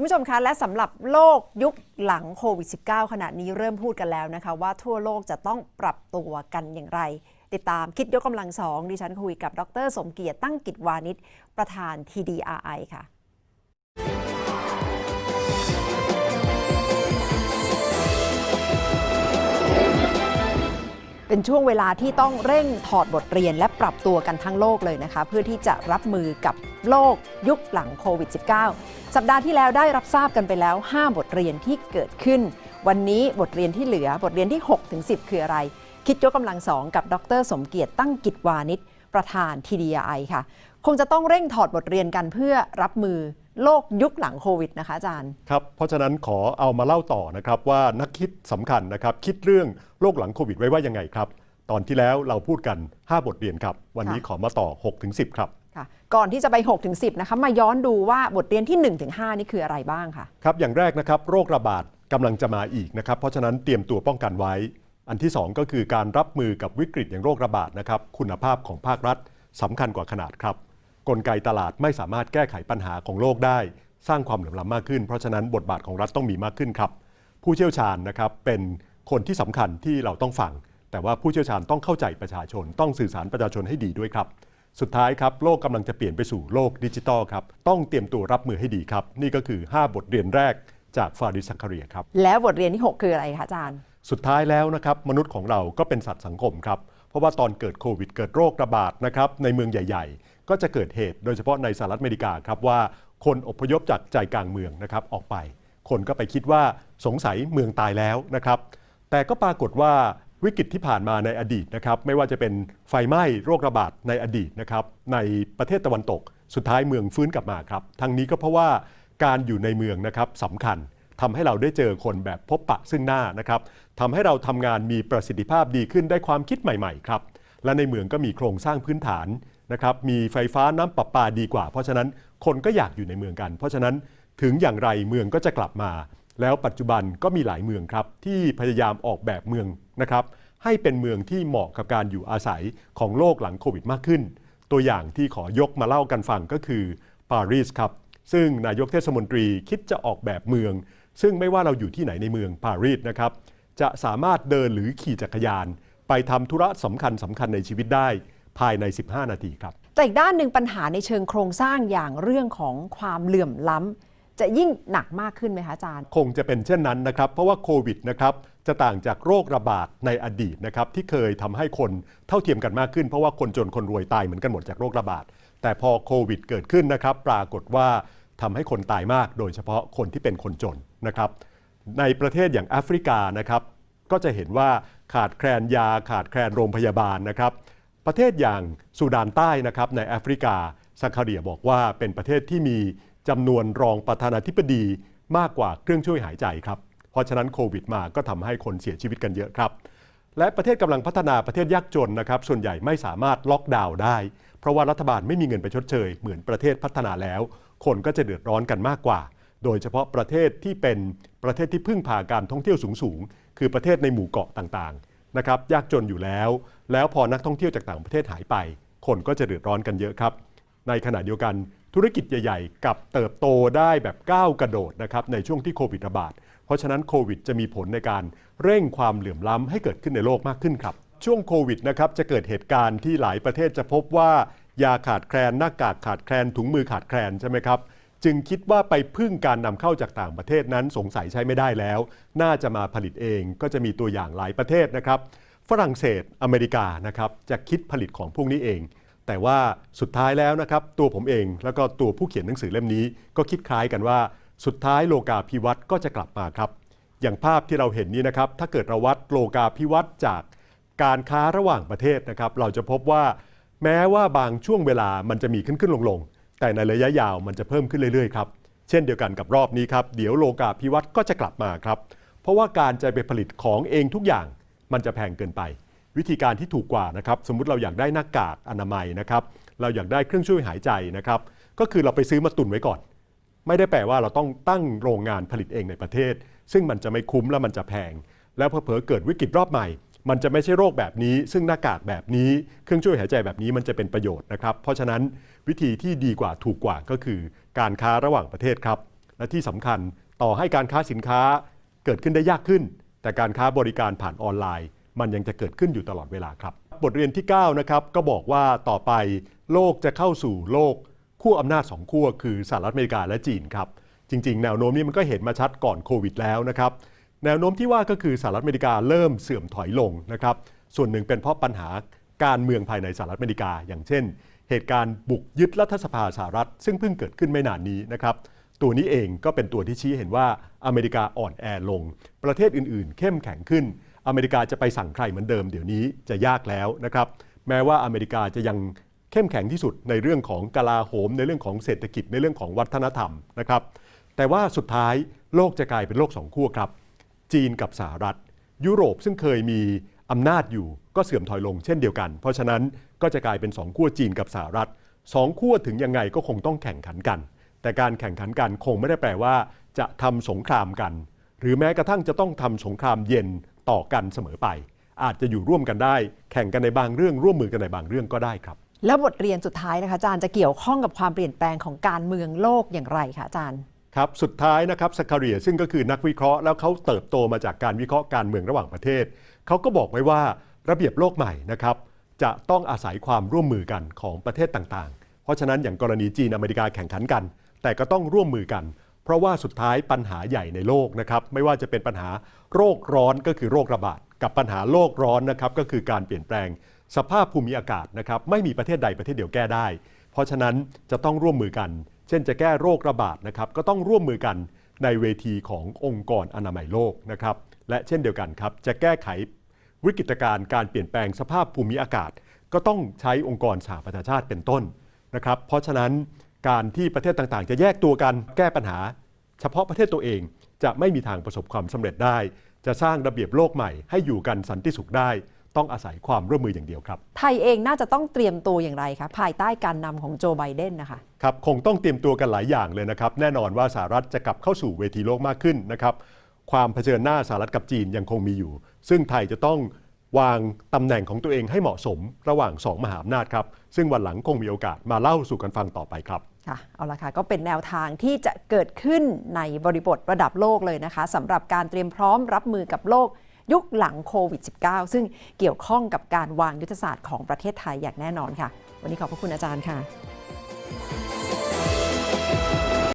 คุณผู้ชมคะ และสำหรับโลกยุคหลังโควิด -19 ขณะนี้เริ่มพูดกันแล้วนะคะ ว่าทั่วโลกจะต้องปรับตัวกันอย่างไร ติดตามคิดยกกำลังสองดิฉันคุยกับดร สมเกียรติตั้งกิจวานิชประธาน TDRI ค่ะ เป็นช่วงเวลาที่ต้องเร่งถอดบทเรียนและปรับตัวกันทั้งโลกเลยนะคะ เพื่อที่จะรับมือกับโลกยุคหลังโควิด -19 สัปดาห์ที่แล้วได้รับทราบกันไปแล้ว 5 บทเรียนที่เกิดขึ้น วันนี้บทเรียนที่เหลือบทเรียนที่6-10 คืออะไร คิดยกกำลังสองกับดร สมเกียรติตั้งกิจวานิชประธาน TDI ค่ะ คงจะต้องเร่งถอดบทเรียนกันเพื่อรับมือ โลกยุคหลังโควิดนะคะอาจารย์ ครับ เพราะฉะนั้นขอเอามาเล่าต่อนะครับว่านักคิดสำคัญนะครับ คิดเรื่องโลกหลังโควิดไว้ว่ายังไงครับ ตอนที่แล้วเราพูดกัน 5 บทเรียนครับ วันนี้ค่ะขอมาต่อ 6-10 ครับ ค่ะ ก่อนที่จะไป 6-10 นะคะ มาย้อนดูว่าบทเรียนที่ 1-5 นี่คืออะไรบ้างค่ะ ครับ อย่างแรกนะครับโรคระบาดกำลังจะมาอีกนะครับ เพราะฉะนั้นเตรียมตัวป้องกันไว้ อันที่ 2 ก็คือการรับมือกับวิกฤตอย่างโรคระบาดนะครับ คุณภาพของภาครัฐสำคัญกว่าขนาดครับ กลไกตลาดไม่สามารถแก้ไขปัญหาของโลกได้ สร้างความเหลื่อมล้ำมากขึ้น เพราะฉะนั้นบทบาทของรัฐต้องมีมากขึ้นครับ ผู้เชี่ยวชาญนะครับเป็นคนที่สำคัญที่เราต้องฟัง แต่ว่าผู้เชี่ยวชาญต้องเข้าใจประชาชน ต้องสื่อสารประชาชนให้ดีด้วยครับ สุดท้ายครับโลกกำลังจะเปลี่ยนไปสู่โลกดิจิทัลครับต้องเตรียมตัวรับมือให้ดีครับ นี่ก็คือ 5 บทเรียนแรกจากฟาริสซักคาเรียครับ แล้วบทเรียนที่ 6 คืออะไรคะอาจารย์ สุดท้ายแล้วนะครับ มนุษย์ของเราก็เป็นสัตว์สังคมครับ เพราะว่าตอนเกิดโควิดเกิดโรคระบาดนะครับในเมืองใหญ่ ๆ ก็จะเกิดเหตุโดยเฉพาะในสหรัฐอเมริกาครับว่าคนอพยพจากใจกลางเมืองนะครับออกไป คนก็ไปคิดว่าสงสัยเมืองตายแล้วนะครับ แต่ก็ปรากฏว่าวิกฤตที่ผ่านมาในอดีตนะครับไม่ว่าจะเป็นไฟไหม้โรคระบาดในอดีตนะครับในประเทศตะวันตก สุดท้ายเมืองฟื้นกลับมาครับทั้งนี้ก็เพราะว่าการอยู่ในเมืองนะครับสำคัญทำให้เราได้เจอคนแบบพบปะซึ่งหน้านะครับทำให้เราทำงานมีประสิทธิภาพดีขึ้นได้ความคิดใหม่ ๆ ครับ และในเมืองก็มีโครงสร้างพื้นฐาน นะครับมีไฟฟ้าน้ำประปาดีกว่า เพราะฉะนั้นคนก็อยากอยู่ในเมืองกัน เพราะฉะนั้นถึงอย่างไรเมืองก็จะกลับมา แล้วปัจจุบันก็มีหลายเมืองครับ ที่พยายามออกแบบเมืองนะครับ ให้เป็นเมืองที่เหมาะกับการอยู่อาศัยของโลกหลังโควิดมากขึ้น ตัวอย่างที่ขอยกมาเล่ากันฟังก็คือปารีสครับ ซึ่งนายกเทศมนตรีคิดจะออกแบบเมือง ซึ่งไม่ว่าเราอยู่ที่ไหนในเมืองปารีสนะครับจะสามารถเดินหรือขี่จักรยาน ไปทำธุระสำคัญสำคัญในชีวิตได้ ภายใน 15 นาทีครับแต่อีกด้านหนึ่งปัญหาในเชิงโครงสร้างอย่างเรื่องของความเหลื่อมล้ำจะยิ่งหนักมากขึ้นไหมคะอาจารย์ คงจะเป็นเช่นนั้นนะครับ เพราะว่าโควิดนะครับจะต่างจากโรคระบาดในอดีตนะครับที่เคยทำให้คนเท่าเทียมกันมากขึ้นเพราะว่าคนจนคนรวยตายเหมือนกันหมดจากโรคระบาด แต่พอโควิดเกิดขึ้นนะครับ ปรากฏว่าทำให้คนตายมาก โดยเฉพาะคนที่เป็นคนจนนะครับ ในประเทศอย่างแอฟริกานะครับ ก็จะเห็นว่าขาดแคลนยาขาดแคลนโรงพยาบาลนะครับ ประเทศอย่างซูดานใต้นะครับในแอฟริกาซักคาเรียบอกว่าเป็นประเทศที่มีจำนวนรองประธานาธิบดีมากกว่าเครื่องช่วยหายใจครับ เพราะฉะนั้นโควิดมาก็ทำให้คนเสียชีวิตกันเยอะครับ และประเทศกำลังพัฒนาประเทศยากจนนะครับ ส่วนใหญ่ไม่สามารถล็อกดาวน์ได้ เพราะว่ารัฐบาลไม่มีเงินไปชดเชย เหมือนประเทศพัฒนาแล้ว คนก็จะเดือดร้อนกันมากกว่า โดยเฉพาะประเทศที่เป็นประเทศที่พึ่งพาการท่องเที่ยวสูงๆคือประเทศในหมู่เกาะต่างๆนะครับยากจนอยู่แล้ว แล้วพอนักท่องเที่ยวจากต่างประเทศหายไป คนก็จะเดือดร้อนกันเยอะครับ ในขณะเดียวกันธุรกิจใหญ่ ๆ กับเติบโตได้แบบก้าวกระโดดนะครับในช่วงที่โควิดระบาด เพราะฉะนั้นโควิดจะมีผลในการเร่งความเหลื่อมล้ำให้เกิดขึ้นในโลกมากขึ้นครับ ช่วงโควิดนะครับจะเกิดเหตุการณ์ที่หลายประเทศจะพบว่ายาขาดแคลนหน้ากากขาดแคลนถุงมือขาดแคลนใช่ไหมครับจึงคิดว่าไปพึ่งการนำเข้าจากต่างประเทศนั้นสงสัยใช้ไม่ได้แล้ว น่าจะมาผลิตเองก็จะมีตัวอย่างหลายประเทศนะครับ ฝรั่งเศสอเมริกานะครับจะคิดผลิตของพวกนี้เอง แต่ว่าสุดท้ายแล้วนะครับตัวผมเองแล้วก็ตัวผู้เขียนหนังสือเล่มนี้ ก็คิดคล้ายกันว่า สุดท้ายโลกาภิวัตน์ก็จะกลับมาครับ อย่างภาพที่เราเห็นนี้นะครับถ้าเกิดเราวัดโลกาภิวัตน์จากการค้าระหว่างประเทศนะครับเราจะพบว่าแม้ว่าบางช่วงเวลามันจะมีขึ้นขึ้นลงลงๆแต่ในระยะยาวมันจะเพิ่มขึ้นเรื่อยๆครับเช่นเดียวกันกับรอบนี้ครับเดี๋ยวโลกาภิวัตน์ก็จะกลับมาครับเพราะว่าการจะไปผลิตของเองทุกอย่าง มันจะแพงเกินไป วิธีการที่ถูกกว่านะครับ สมมุติเราอยากได้หน้ากากอนามัยนะครับ เราอยากได้เครื่องช่วยหายใจนะครับ ก็คือเราไปซื้อมาตุนไว้ก่อน ไม่ได้แปลว่าเราต้องตั้งโรงงานผลิตเองในประเทศ ซึ่งมันจะไม่คุ้มและมันจะแพง แล้วเผลอเกิดวิกฤตรอบใหม่ มันจะไม่ใช่โรคแบบนี้ ซึ่งหน้ากากแบบนี้ เครื่องช่วยหายใจแบบนี้มันจะเป็นประโยชน์นะครับ เพราะฉะนั้นวิธีที่ดีกว่าถูกกว่าก็คือ การค้าระหว่างประเทศครับ และที่สำคัญต่อให้การค้าสินค้าเกิดขึ้นได้ยากขึ้น แต่การค้าบริการผ่านออนไลน์ มันยังจะเกิดขึ้นอยู่ตลอดเวลาครับ บทเรียนที่ 9 นะครับก็บอกว่าต่อไปโลกจะเข้าสู่โลกขั้วอำนาจสองขั้วคือสหรัฐอเมริกาและจีนครับ จริง ๆ แนวโน้มนี้มันก็เห็นมาชัดก่อนโควิดแล้วนะครับแนวโน้มที่ว่าก็คือสหรัฐอเมริกาเริ่มเสื่อมถอยลงนะครับส่วนหนึ่งเป็นเพราะปัญหาการเมืองภายในสหรัฐอเมริกา อย่างเช่น เหตุการณ์บุกยึดรัฐสภาสหรัฐ ซึ่งเพิ่งเกิดขึ้นไม่นานนี้นะครับ ตัวนี้เองก็เป็นตัวที่ชี้เห็นว่าอเมริกาอ่อนแอลง ประเทศอื่นๆ เข้มแข็งขึ้น อเมริกาจะไปสั่งใครเหมือนเดิมเดี๋ยวนี้จะยากแล้วนะครับ แม้ว่าอเมริกาจะยังเข้มแข็งที่สุดในเรื่องของกลาโหม ในเรื่องของเศรษฐกิจในเรื่องของวัฒนธรรมนะครับ แต่ว่าสุดท้ายโลกจะกลายเป็นโลกสองขั้วครับ จีนกับสหรัฐ ยุโรปซึ่งเคยมีอำนาจอยู่ก็เสื่อมถอยลงเช่นเดียวกัน เพราะฉะนั้นก็จะกลายเป็นสองขั้วจีนกับสหรัฐสองขั้วถึงยังไงก็คงต้องแข่งขันกัน แต่การแข่งขันกันคงไม่ได้แปลว่า จะทำสงครามกัน หรือแม้กระทั่งจะต้องทำสงครามเย็นต่อกันเสมอไป อาจจะอยู่ร่วมกันได้ แข่งกันในบางเรื่องร่วมมือกันในบางเรื่องก็ได้ครับ แล้วบทเรียนสุดท้ายนะคะอาจารย์จะเกี่ยวข้องกับความเปลี่ยนแปลงของการเมืองโลกอย่างไรคะอาจารย์ครับสุดท้ายนะครับสคาเรียซึ่งก็คือนักวิเคราะห์แล้วเขาเติบโตมาจากการวิเคราะห์การเมืองระหว่างประเทศเขาก็บอกไว้ว่าระเบียบโลกใหม่นะครับจะต้องอาศัยความร่วมมือกันของประเทศต่างๆ เพราะฉะนั้นอย่างกรณีจีนอเมริกาแข่งขันกัน แต่ก็ต้องร่วมมือกัน เพราะว่าสุดท้ายปัญหาใหญ่ในโลกนะครับไม่ว่าจะเป็นปัญหาโรคร้อนก็คือโรคระบาดกับปัญหาโลกร้อนนะครับก็คือการเปลี่ยนแปลง สภาพภูมิอากาศนะครับไม่มีประเทศใดประเทศเดียวแก้ได้ เพราะฉะนั้นจะต้องร่วมมือกัน เช่นจะแก้โรคระบาดนะครับก็ต้องร่วมมือกันในเวทีขององค์กรอนามัยโลกนะครับและเช่นเดียวกันครับจะแก้ไขวิกฤตการณ์การเปลี่ยนแปลงสภาพภูมิอากาศ ก็ต้องใช้องค์กรสหประชาชาติเป็นต้นนะครับเพราะฉะนั้น การที่ประเทศต่างๆ จะแยกตัวกันแก้ปัญหา เฉพาะประเทศตัวเองจะไม่มีทางประสบความสำเร็จได้ จะสร้างระเบียบโลกใหม่ให้อยู่กันสันติสุขได้ ต้องอาศัยความร่วมมืออย่างเดียวครับ ไทยเองน่าจะต้องเตรียมตัวอย่างไรคะภายใต้การนำของโจไบเดนนะคะครับคงต้องเตรียมตัวกันหลายอย่างเลยนะครับ แน่นอนว่าสหรัฐจะกลับเข้าสู่เวทีโลกมากขึ้นนะครับความเผชิญหน้าสหรัฐกับจีนยังคงมีอยู่ ซึ่งไทยจะต้องวางตำแหน่งของตัวเองให้เหมาะสมระหว่างสองมหาอำนาจครับ ซึ่งวันหลังคงมีโอกาสมาเล่าสู่กันฟังต่อไปครับ ค่ะเอาละค่ะก็เป็นแนวทางที่จะเกิดขึ้นในบริบทระดับโลกเลยนะคะสำหรับการเตรียมพร้อมรับมือกับโลกยุคหลังโควิด -19 ซึ่งเกี่ยวข้องกับการวางยุทธศาสตร์ของประเทศไทยอย่างแน่นอนค่ะ วันนี้ขอบพระคุณอาจารย์ค่ะ